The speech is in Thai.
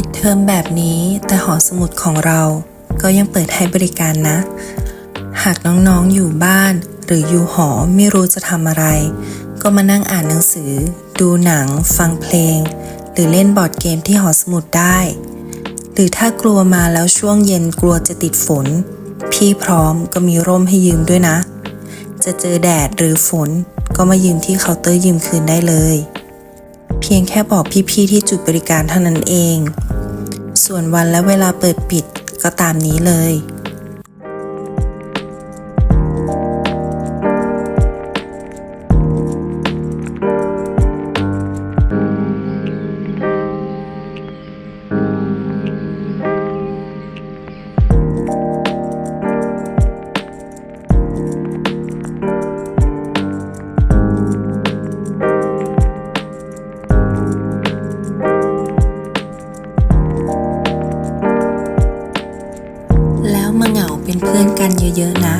ปิดเทอมแบบนี้แต่หอสมุดของเราก็ยังเปิดให้บริการนะ หากน้องๆอยู่บ้านหรืออยู่หอไม่รู้จะทำอะไร ก็มานั่งอ่านหนังสือ ดูหนัง ฟังเพลง หรือเล่นบอร์ดเกมที่หอสมุดได้ หรือถ้ากลัวมาแล้วช่วงเย็นกลัวจะติดฝน พี่พร้อมก็มีร่มให้ยืมด้วยนะ จะเจอแดดหรือฝนก็มายืมที่เคาน์เตอร์ยืมคืนได้เลย เพียงแค่บอกพี่ๆที่จุดบริการเท่านั้นเอง ส่วนวันและเวลาเปิดปิดก็ตามนี้เลย แล้วมาเหงาเป็นเพื่อนกันเยอะๆนะ